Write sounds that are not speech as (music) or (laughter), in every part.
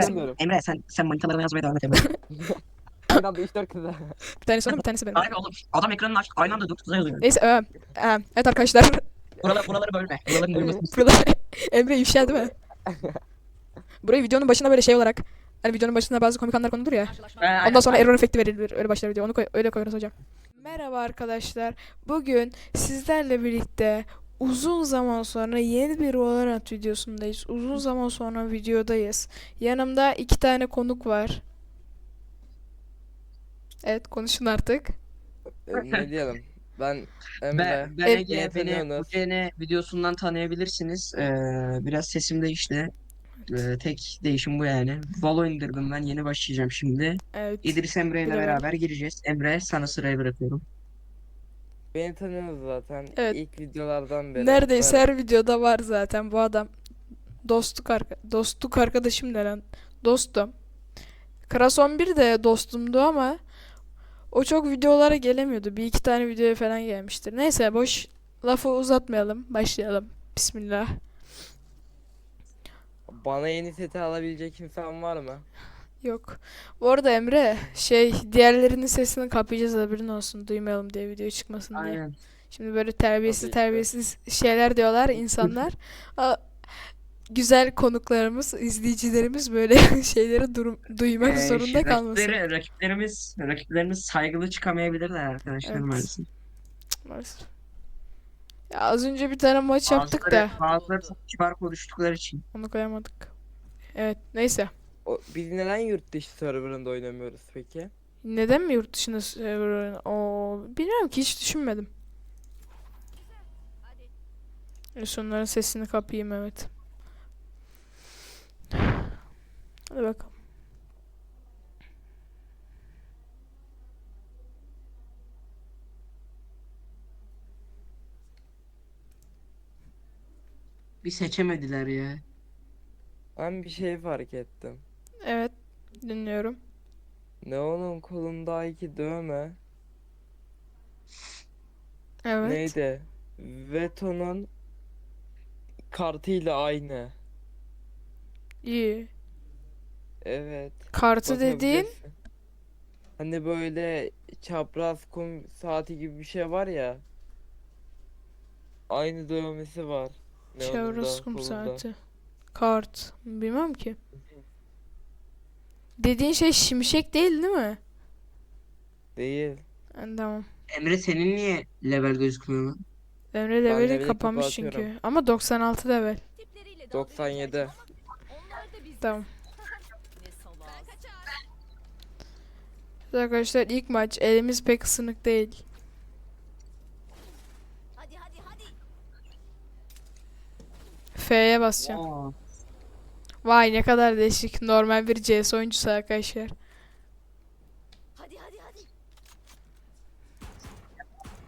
istemiyorum. Emre sen sen manitalarına yazmaya devam et Emre. Aynı anda 3-4 kıza. Bir tanesi onun bir tanesi benim. Hayır oğlum adam ekranını aç aynı anda dört kıza yazıyor. Neyse e, e, evet arkadaşlar. Buraları, buraları bölme. Buraların bölmesini Burada (laughs) Emre ifşa değil mi? Burayı videonun başına böyle şey olarak hani videonun başında bazı komik anlar konulur ya. Ondan sonra error efekti verilir. Öyle başlar video. Onu koy, öyle koyarız hocam. Merhaba arkadaşlar. Bugün sizlerle birlikte uzun zaman sonra yeni bir Valorant videosundayız. Uzun zaman sonra videodayız. Yanımda iki tane konuk var. Evet konuşun artık. Ee, ne (laughs) diyelim? Ben Emre. Ben, ben Em- Ege, beni tanıyorsunuz. Videosundan tanıyabilirsiniz. Ee, biraz sesim değişti. Ee, tek değişim bu yani. Valo indirdim ben yeni başlayacağım şimdi. Evet. İdris Emre ile beraber gireceğiz. Emre sana sırayı bırakıyorum. Beni tanıyorsunuz zaten. Evet. İlk videolardan beri. Neredeyse her videoda var zaten bu adam. Dostluk arka dostluk arkadaşım ne lan? Dostum. Kras 11 de dostumdu ama o çok videolara gelemiyordu. Bir iki tane videoya falan gelmiştir. Neyse boş lafı uzatmayalım. Başlayalım. Bismillah. Bana yeni seti alabilecek kimsen var mı? Yok. Bu arada Emre şey diğerlerinin sesini kapayacağız haberin olsun. Duymayalım diye video çıkmasın diye. Aynen. Şimdi böyle terbiyesiz terbiyesiz şeyler diyorlar (laughs) insanlar. Aa, güzel konuklarımız, izleyicilerimiz böyle (laughs) şeyleri durum, duymak Ee, zorunda işte kalmasın. rakipleri- rakiplerimiz, rakiplerimiz saygılı çıkamayabilirler arkadaşlar Evet. maalesef. Maalesef. Ya az önce bir tane maç yaptık da Bazıları, bazıları çok kibar konuştukları için. onu koyamadık. Evet neyse. O, biz neden yurt dışı serverında oynamıyoruz peki? Neden mi yurt dışında server oyun- O bilmiyorum ki hiç düşünmedim. Şunların sesini kapayım evet. Hadi bakalım. Bir seçemediler ya. Ben bir şey fark ettim. Evet dinliyorum. Neon'un kolundaki dövme Evet. neydi? Veto'nun kartıyla aynı. İyi. Evet. Kartı dediğin bakabilirsin. Hani böyle çapraz kum saati gibi bir şey var ya. Aynı dövmesi var. Neon'un da Çevres kum kolunda. saati. Kart. Bilmem ki. Dediğin şey şimşek değil değil mi? Değil. Ha, tamam. Emre senin niye level gözükmüyor lan? Emre leveli leveli kapanmış kapatıyorum. çünkü. Ama 96 level. 97. Tamam. Arkadaşlar ilk maç elimiz pek ısınık değil. Hadi hadi hadi. F'ye basacağım. Aa, Vay ne kadar değişik. Normal bir CS oyuncusu arkadaşlar. Hadi hadi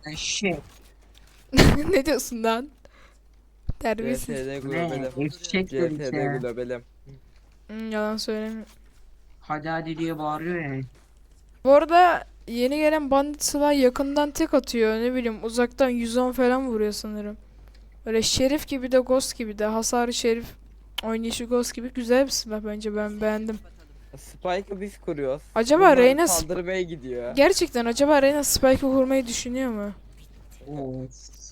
hadi. şey. (laughs) ne diyorsun lan? Terbiyesiz. GTD Ne? globalim. Eşek ya. globalim. Hmm, yalan söylemiyorum. Hadi hadi diye bağırıyor yani. Bu arada yeni gelen bandit silah yakından tek atıyor. Ne bileyim uzaktan 110 falan vuruyor sanırım. Böyle şerif gibi de ghost gibi de hasarı şerif oynayışı ghost gibi güzel bir silah bence ben beğendim. Spike'ı biz kuruyoruz. Acaba Bunlar Reyna sp- saldırmaya gidiyor. Gerçekten acaba Reyna Spike'ı vurmayı düşünüyor mu?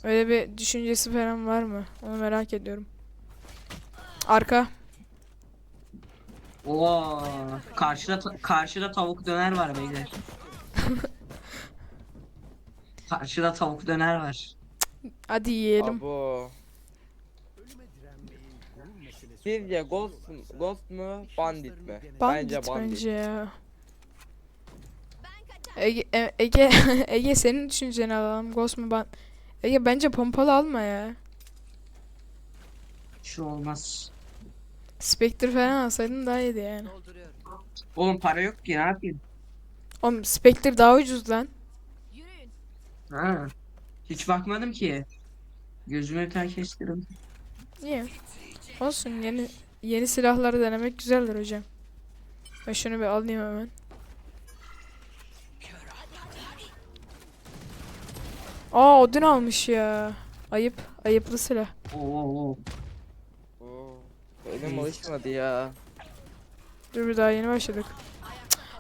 Öyle bir düşüncesi falan var mı? Onu merak ediyorum. Arka. Oo. Karşıda ta- karşıda tavuk döner var beyler. (laughs) karşıda tavuk döner var. Hadi yiyelim. Abo. Sizce Ghost, Ghost mu Bandit mi? Bandit bence Bandit. bence ya. Ege, E- Ege, (laughs) Ege senin düşünceni alalım. Ghost mu ban? Ege bence pompalı alma ya. Şu şey olmaz. Spectre falan alsaydın daha iyiydi yani. Oğlum para yok ki ne yapayım? Oğlum Spectre daha ucuz lan. Yürüyün. Ha. Hiç bakmadım ki. Gözüme bir tane kestirdim. Niye? Olsun yeni yeni silahları denemek güzeldir hocam. Ben şunu bir alayım hemen. Aa Odin almış ya. Ayıp. Ayıplı silah. Oo. oo. Elim alışmadı ya. Dur bir daha yeni başladık.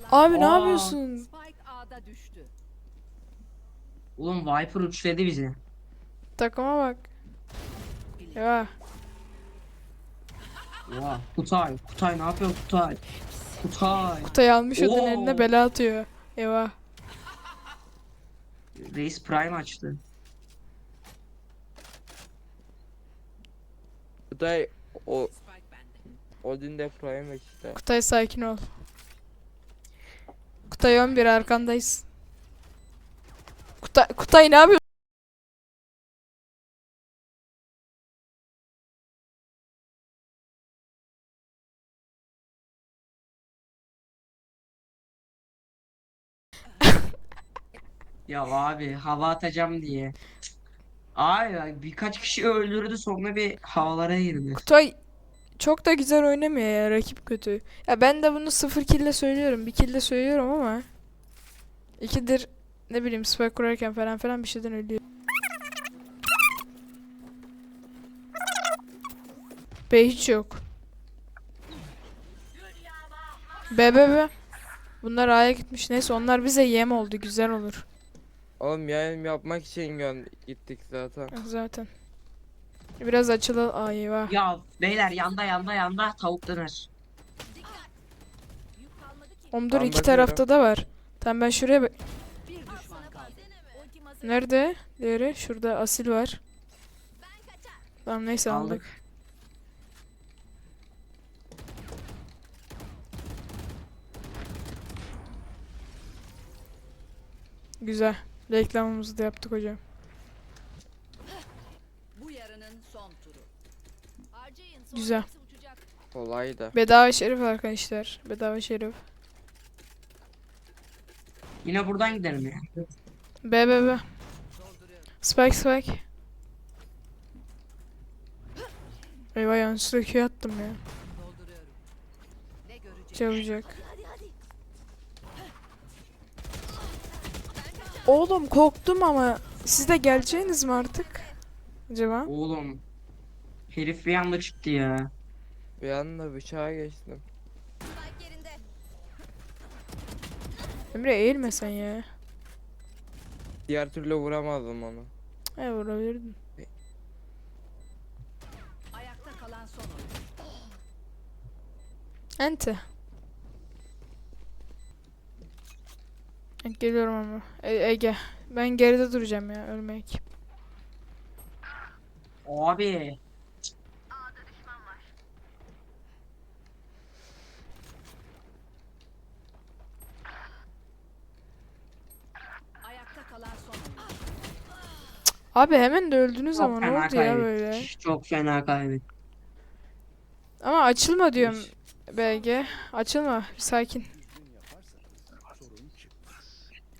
Cık, Abi ne Aa. yapıyorsun? Spike A'da düştü. Oğlum Viper uçladı bizi. Takıma bak. Ya Kutay. Kutay ne yapıyor Kutay? Kutay. Kutay almış Oo. eline bela atıyor. Eyvah. Reis Prime açtı. Da o Odin de Prime işte. Kutay sakin ol. Kutay 11 arkandayız. Kutay, Kutay ne yapıyorsun? Ya abi hava atacağım diye. Ya birkaç kişi öldürdü sonra bir havalara girdi. Kutay çok da güzel oynamıyor ya rakip kötü. Ya ben de bunu 0 kill'le söylüyorum. Bir kill'le söylüyorum ama ikidir ne bileyim spike kurarken falan falan bir şeyden ölüyor. B hiç yok. B B B. Bunlar A'ya gitmiş. Neyse onlar bize yem oldu. Güzel olur. Oğlum yayın yapmak için gittik zaten. Zaten. Biraz açılı. Ay eyvah. Ya beyler yanda yanda yanda tavuk döner. Oğlum dur iki bakıyorum. tarafta da var. Tamam ben şuraya bak. Nerede? Diğeri şurada asil var. Tamam neyse aldık. Aldık. Güzel. Reklamımızı da yaptık hocam. Bu yarının son turu. Harcayın. Güzel. Kolay da. Bedava şerif arkadaşlar. Bedava şerif. Yine buradan gidelim ya. B B B. Spike spike. Eyvah yanlışlıkla Q attım ya. Ne görecek? Çabucak. Hadi hadi. Oğlum korktum ama siz de geleceğiniz mi artık? Acaba? Oğlum. Herif bir anda çıktı ya. Bir anda bıçağa geçtim. Emre eğilme sen ya. Diğer türlü vuramazdım onu. E vurabilirdin. Ayakta kalan son oyun. Ente. Geliyorum ama. E- Ege. Ben geride duracağım ya ölmek. Abi. Abi hemen de öldünüz Çok ama ne fena oldu ya böyle? Çok fena kaybettik. Ama açılma diyorum BG. Açılma. Bir sakin.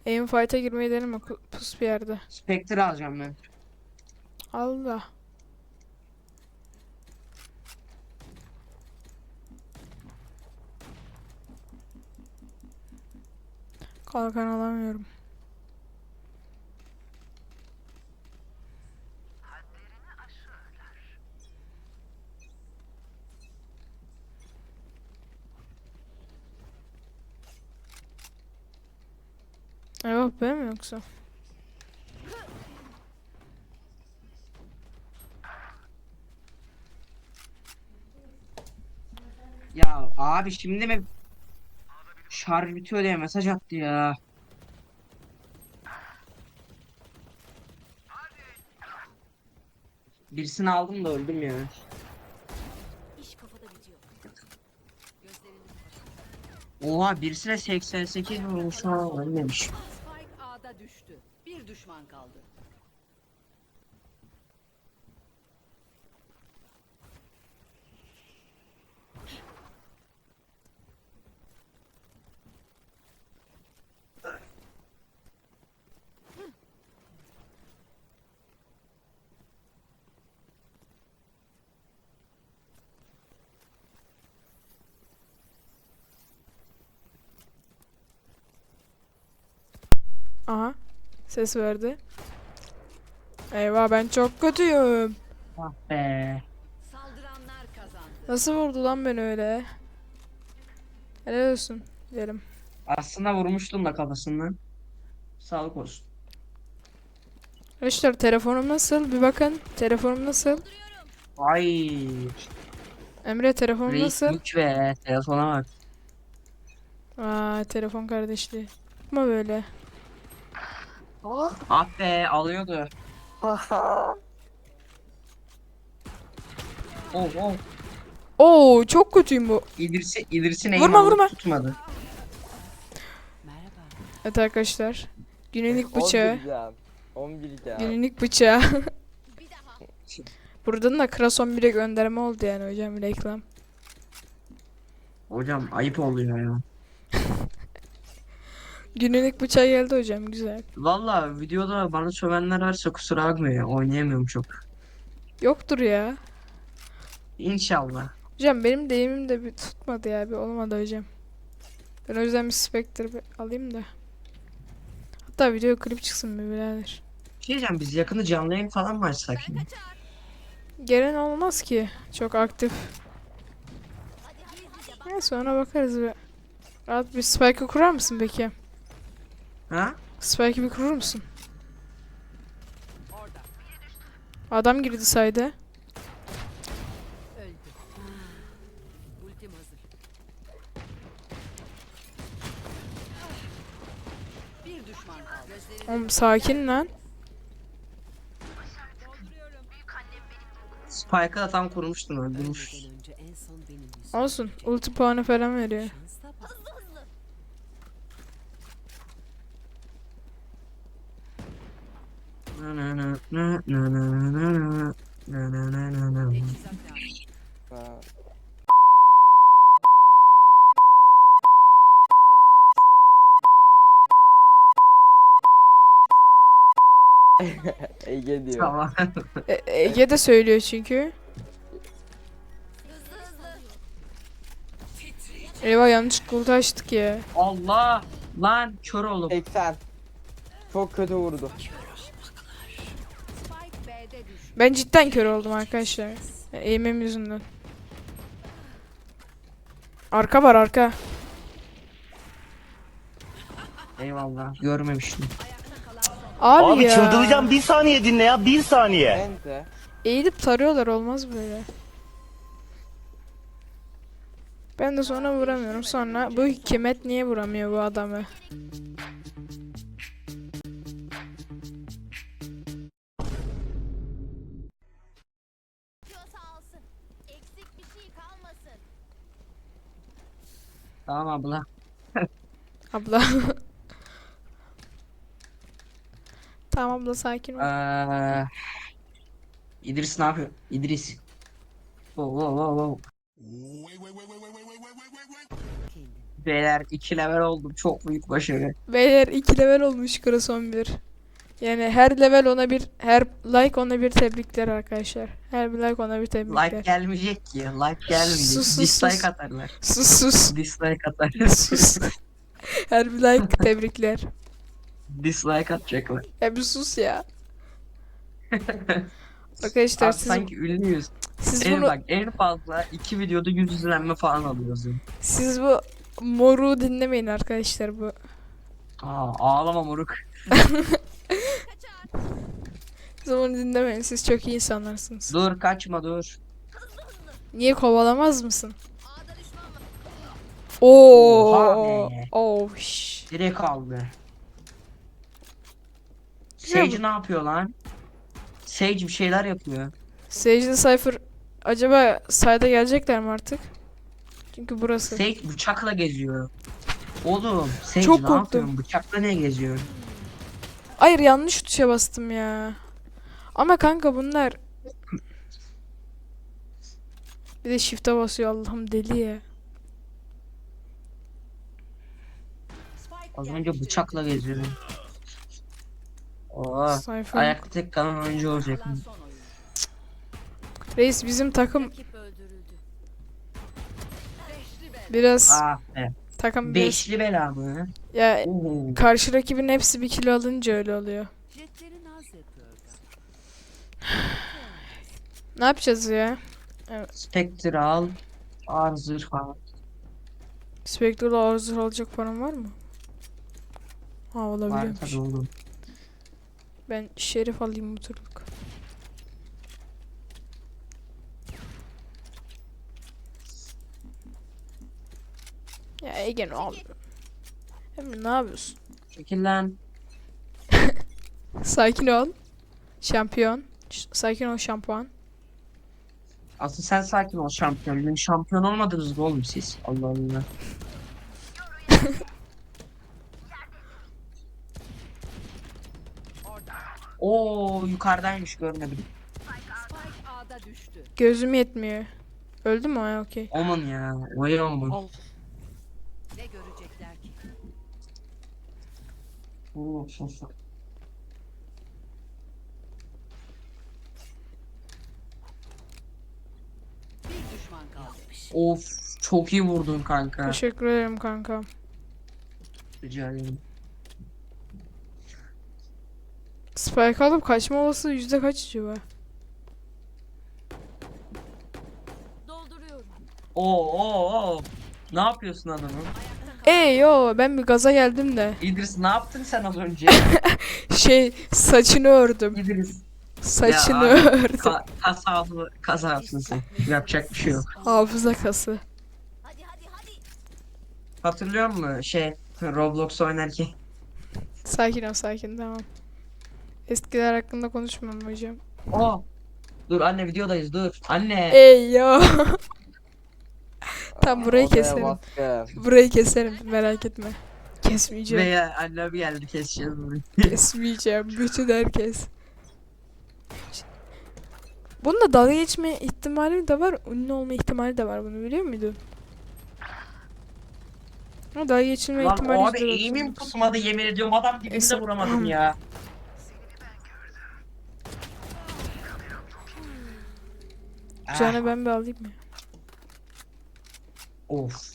Aim fight'a girmeyi deneme pus bir yerde. Spectre alacağım ben. Allah. Kalkan alamıyorum. Ben mi yoksa? Ya abi şimdi mi şarj bitiyor diye mesaj attı ya. Birisini aldım da öldüm ya. Oha birisine 88 vurmuş ha ölmemiş. Spike A'da düştü. Bir düşman kaldı. Aha. Ses verdi. Eyvah ben çok kötüyüm. Ah be. Saldıranlar kazandı. Nasıl vurdu lan beni öyle? Helal olsun diyelim. Aslında vurmuştum da kafasından. Sağlık olsun. Arkadaşlar telefonum nasıl? Bir bakın. Telefonum nasıl? Ay. Emre telefonum Reis nasıl? güç be. Telefona bak. Aa telefon kardeşliği. Ama böyle. Ah be alıyordu. Oh oh. Oo çok kötüyüm bu. İdris'i İdris'in Vurma, vurma. tutmadı. Evet arkadaşlar. Günlük bıçağı. 11 can. 11 can. Günlük bıçağı. (laughs) Buradan da Kras 11'e gönderme oldu yani hocam reklam. Hocam ayıp oluyor ya. Günlük bıçağı geldi hocam güzel. Valla videoda bana sövenler varsa kusura bakmayın ya, oynayamıyorum çok. Yoktur ya. İnşallah. Hocam benim deyimim de bir tutmadı ya bir olmadı hocam. Ben o yüzden bir Spectre bir alayım da. Hatta video klip çıksın bir birader. Bir Şey diyeceğim biz yakında canlı yayın falan mı açsak? Gelen olmaz ki. Çok aktif. Neyse ona bakarız bir. Rahat bir spike'ı kurar mısın peki? Ha? Spike'ı bir kurur musun? Adam girdi. Gözlerini Oğlum sakin lan. Spike'ı da tam kurmuştum öldürmüş. Olsun. Ulti puanı falan veriyor. Ha. (laughs) Ege diyor. Tamam. E- Ege de söylüyor çünkü. Eyvah yanlış ulti açtık ya. Allah! Lan kör oğlum. 80. Çok kötü vurdu. Ben cidden kör oldum arkadaşlar. Eğimim yüzünden. Arka var arka. Eyvallah. Görmemiştim. Abi, Abi ya. çıldıracağım bir saniye dinle ya bir saniye. Ente. Eğilip tarıyorlar olmaz böyle. Ben de sonra vuramıyorum. Sonra bu hükümet niye vuramıyor bu adamı? Tamam abla. Abla. tamam abla sakin ol. Ee, İdris ne yapıyor? İdris. Wow, wow, wow, wow. Beyler 2 level oldum. Çok büyük başarı. Beyler 2 level olmuş Kras 11. Yani her level ona bir, her like ona bir tebrikler arkadaşlar. Her bir like ona bir tebrikler. Like gelmeyecek ki. Like gelmeyecek. Sus, sus, Dislike sus. atarlar. Sus sus. Dislike atarlar. (laughs) sus. her bir like tebrikler. Dislike atacaklar. Ya bir sus ya. (laughs) Arkadaşlar Abi siz, sanki ünlüyüz. siz En bunu bak en fazla iki videoda yüz izlenme falan alıyoruz. siz bu moru dinlemeyin arkadaşlar bu. Aa, ağlama moruk. (laughs) Siz onu dinlemeyin. Siz çok iyi insanlarsınız. Dur kaçma dur. Niye kovalamaz mısın? Oo. Oha be. Oh. şş. Direkt aldı. Güzel Sage ne yapıyor lan? Sage bir şeyler yapıyor. Sage'de Cypher acaba sayda gelecekler mi artık? Çünkü burası. Sage bıçakla geziyor. Oğlum Sage Çok ne korktum. yapıyorsun? Bıçakla ne geziyor? Hayır yanlış tuşa bastım ya. Ama kanka bunlar bir de shift'e basıyor Allah'ım deli ya. Az önce bıçakla geziyor. Oo, Cypher. ayakta tek kalan oyuncu olacak. Reis bizim takım biraz Ah be. Takım biraz Beşli bela mı? ya Oo. karşı rakibin hepsi bir kilo alınca öyle oluyor. Jetleri naz yapıyor. Ne yapacağız ya? Spectre al. Arzır falan. Spectre'da hazır alacak param var mı? Ha Var olabiliyormuş. tabii oğlum. Ben şerif alayım bu turluk. Ya Ege ne yapıyorsun? Emre ne yapıyorsun? Çekil lan. (laughs) Sakin ol. Şampiyon. Ş- sakin ol şampuan. Asıl sen sakin ol şampiyon. Dün şampiyon olmadınız mı oğlum siz? Allah Allah. (laughs) Oo yukarıdaymış görmedim. Gözüm yetmiyor. Öldü mü? Ha okey. Oman ya. Vay oman. Ne görecekler ki? Of, çok iyi vurdun kanka. Teşekkür ederim kanka. Rica ederim. Spike alıp kaçma olasılığı yüzde kaç acaba? Dolduruyorum. Oo oo oo. Ne yapıyorsun adamım? Ey yo ben bir gaza geldim de. İdris ne yaptın sen az önce? (laughs) Şey saçını ördüm. İdris. Saçını Ya abi, ördüm. Ka kasalı kazasın sen. Yapacak bir şey yok. Hafıza kası. Hatırlıyor musun şey Roblox oynarken? Sakin ol sakin tamam. Eskiler hakkında konuşmam hocam. Oo. Dur anne videodayız dur. Anne. Ey yo. (laughs) Tam burayı Odaya keserim. baskı. Burayı keserim merak etme. Kesmeyeceğim. Veya annem geldi keseceğiz bunu. Kesmeyeceğim. Bütün herkes. Bunda dalga geçme ihtimali de var. Ünlü olma ihtimali de var. Bunu biliyor muydun? Ama dalga geçilme Lan ihtimali abi yüzde eğimim doksan. tutmadı yemin ediyorum adam dibinde Neyse. vuramadım ya. Ah, Canı ben bir alayım mı? Of.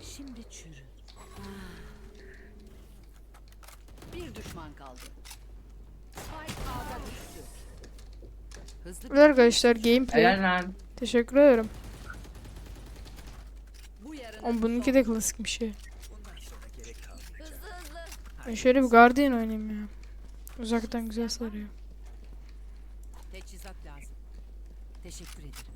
Şimdi çürü. Bir düşman kaldı. Spike düştü. Hızlı Evet arkadaşlar gameplay. Helal lan. Teşekkür ederim. bu yarının Ama bununki de klasik bir şey. Hızlı hızlı. Ben şöyle bir Guardian oynayayım ya. Uzaktan güzel sarıyor. teçhizat lazım. Teşekkür ederim.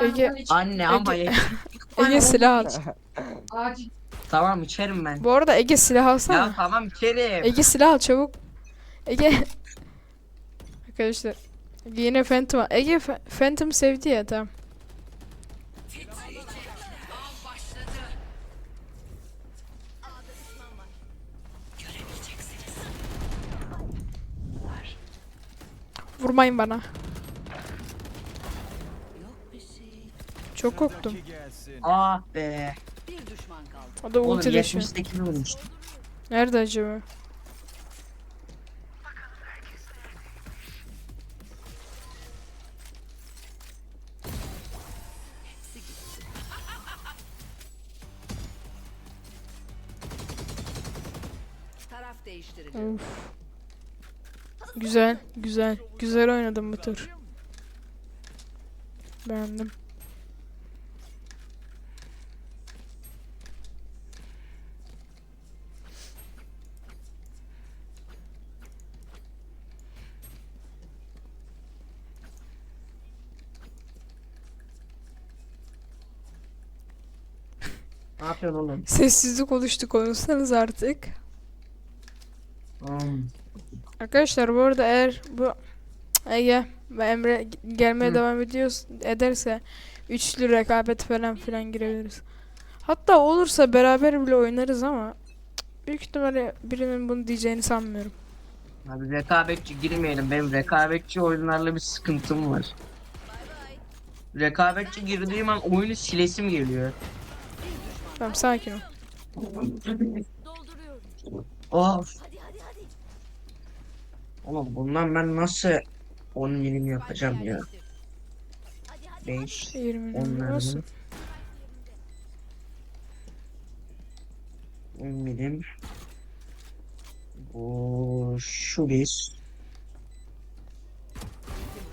Ege, Anne ama ye- (laughs) Ege silah al. tamam içerim ben. Bu arada Ege silah Ya alsana. tamam içerim. Ege silah al çabuk. Ege. Arkadaşlar. Ege yine Phantom al. Ege Fa- Phantom sevdi ya tamam. Vurmayın bana. Yok bir şey. Çok korktum. Ah be. Bir düşman kaldı. O da Oğlum ulti. 78 vurmuş. Nerede acaba? Taraf değiştirildi. Of. Güzel, güzel. Güzel oynadım bu tur. Beğendim. Ne yapıyorsun oğlum? Sessizlik konuştu konuşsanız artık. Hmm. Arkadaşlar bu arada eğer bu Ege ve Emre gelmeye Hı. devam ediyoruz ederse üçlü rekabet falan filan girebiliriz. Hatta olursa beraber bile oynarız ama büyük ihtimalle birinin bunu diyeceğini sanmıyorum. Abi rekabetçi girmeyelim. Benim rekabetçi oyunlarla bir sıkıntım var. Rekabetçi girdiğim an oyunu silesim geliyor. Tamam sakin ol. Dolduruyorum. Of. Hadi hadi hadi. Oğlum bundan ben nasıl 10 milim yapacağım ya? Yerleştir. Hadi hadi. 5 20 10 milim olsun. milim. 10 milim. Bu şu bir.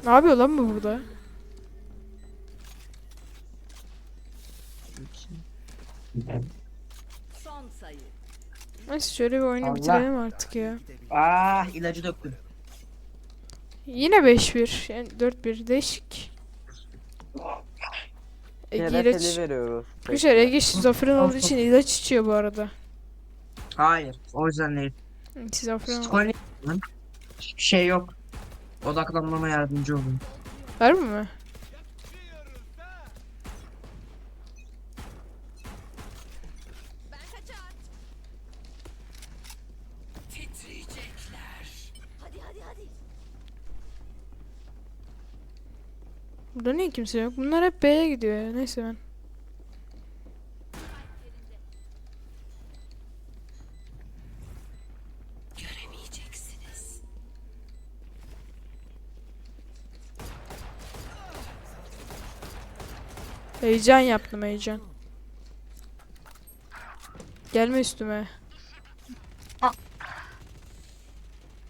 Ne yapıyor lan bu burada? Son sayı. Neyse şöyle bir oyunu Allah. bitirelim artık ya. Ah ilacı döktüm. Yine 5-1. Yani 4-1 değişik. Ege ilaç... TRT'li veriyoruz. Arkadaşlar Ege şizofren olduğu için ilaç içiyor bu arada. Hayır. O yüzden değil. Şizofren. Hiçbir şey yok. Odaklanmama yardımcı olun. Var mı? Ben kaçar. Hadi hadi hadi. Burada niye kimse yok? Bunlar hep B'ye gidiyor ya. Neyse ben. Heyecan yaptım heyecan. Gelme üstüme.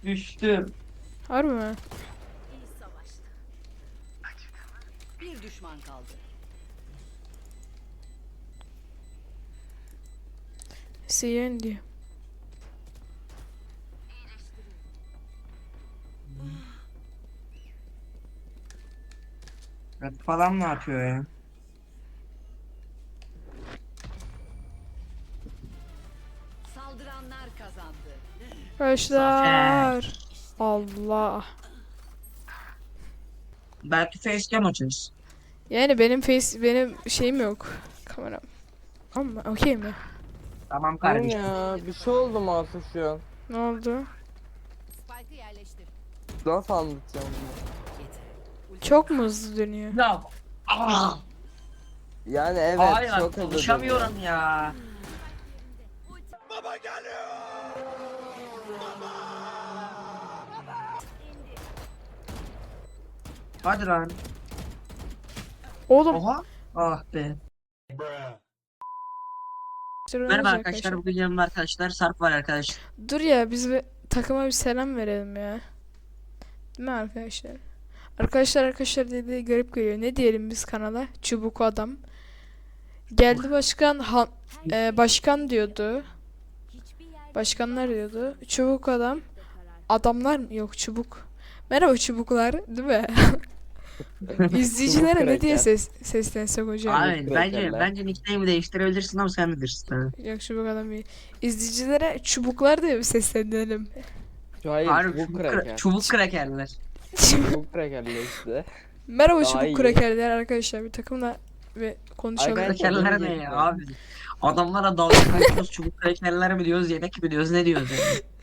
Düştüm. Harbi mi? İyi savaştı. Bir düşman kaldı. Diyor. Red falan ne yapıyor ya? Saldıranlar kazandı. Arkadaşlar. Allah. Belki facecam açarız. Yani benim face benim şeyim yok. Kameram. Tamam mı? Okey mi? Tamam kardeşim. ya bir şey oldu Masum şu an. Ne oldu? Spike'ı yerleştir. Nasıl anlatacağım bunu? Çok mu hızlı dönüyor? Ya. Ah, Yani evet hayır çok hızlı. konuşamıyorum ya. Hadi lan. Oğlum. Oha. Ah be. Merhaba Merhaba arkadaşlar. Bugün yanımda arkadaşlar. Sarp var arkadaşlar. Dur ya biz bir takıma bir selam verelim ya. Değil mi arkadaşlar? Arkadaşlar arkadaşlar dediği garip geliyor. Ne diyelim biz kanala? Çubuk adam. Geldi başkan han, e, başkan diyordu. Başkanlar diyordu. Çubuk adam. Adamlar mı? Yok çubuk. Merhaba çubuklar değil mi? (laughs) İzleyicilere ne diye ses, seslensek hocam? Abi bence krakerler. bence nickname'i değiştirebilirsin ama sen bilirsin tabii. Yok çubuk adam iyi. İzleyicilere çubuklar diye seslenelim. Hayır Harbi çubuk çubuk, kra- kraker. çubuk krakerler. Çubuk krakerler işte. Merhaba Daha çubuk iyi. krakerler arkadaşlar. Bir takımla ve konuşalım. Arkadaşlar- Krakerler ne ya abi? Adamlara dalga geçiyoruz çubuk krakerler mi diyoruz yemek mi diyoruz ne diyoruz yani? (laughs)